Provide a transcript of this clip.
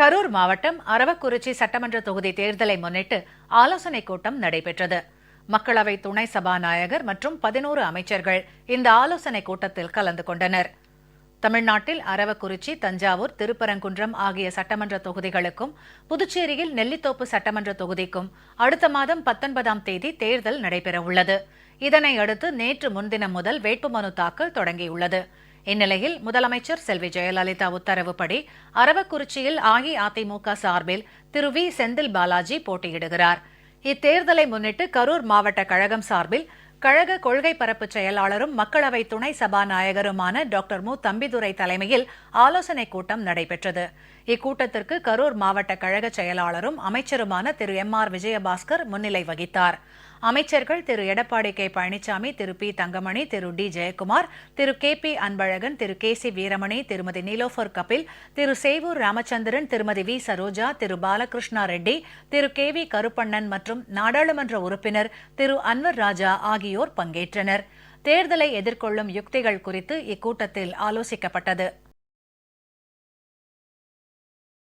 கரூர் மாவட்டம் அரவக்குறிச்சி சட்டமன்ற தொகுதி தேர்தலை முன்னிட்டு ஆலோசனைக் கூட்டம் நடைபெற்றது. மக்களவை துணை சபாநாயகர் மற்றும் பதினோரு அமைச்சர்கள் இந்த ஆலோசனைக் கூட்டத்தில் கலந்து கொண்டனர். தமிழ்நாட்டில் அரவக்குறிச்சி தஞ்சாவூர் திருப்பரங்குன்றம் ஆகிய சட்டமன்ற தொகுதிகளுக்கும் புதுச்சேரியில் நெல்லித்தோப்பு சட்டமன்ற தொகுதிக்கும் அடுத்த மாதம் பத்தொன்பதாம் தேதி தேர்தல் நடைபெறவுள்ளது. இதனை அடுத்து நேற்று முன்தினம் முதல் வேட்புமனு தாக்கல் தொடங்கியுள்ளது. இந்நிலையில் முதலமைச்சர் செல்வி ஜெயலலிதா உத்தரவுப்படி அரவக்குறிச்சியில் அஇஅதிமுக சார்பில் திரு வி. செந்தில் பாலாஜி போட்டியிடுகிறார். இத்தேர்தலை முன்னிட்டு கரூர் மாவட்ட கழகம் சார்பில் கழக கொள்கை பரப்பு செயலாளரும் மக்களவை துணை சபாநாயகருமான டாக்டர் மு. தம்பிதுரை தலைமையில் ஆலோசனைக் கூட்டம் நடைபெற்றது. இக்கூட்டத்திற்கு கரூர் மாவட்ட கழக செயலாளரும் அமைச்சருமான திரு எம். ஆர். விஜயபாஸ்கர் முன்னிலை வகித்தார். அமைச்சர்கள் திரு. எடப்பாடி கே. பழனிசாமி திரு. பி. தங்கமணி திரு. டி. ஜெயக்குமார் திரு. கே. பி. அன்பழகன் திரு. கே. சி. வீரமணி திருமதி நீலோஃபர் கபில் திரு. சேவூர் ராமச்சந்திரன் திருமதி வி. சரோஜா திரு. பாலகிருஷ்ணா ரெட்டி திரு. கே. வி. கருப்பண்ணன் மற்றும் நாடாளுமன்ற உறுப்பினர் திரு. அன்வர் ராஜா ஆகியோர் பங்கேற்றனர். தேர்தலை எதிர்கொள்ளும் யுக்திகள் குறித்து இக்கூட்டத்தில் ஆலோசிக்கப்பட்டது.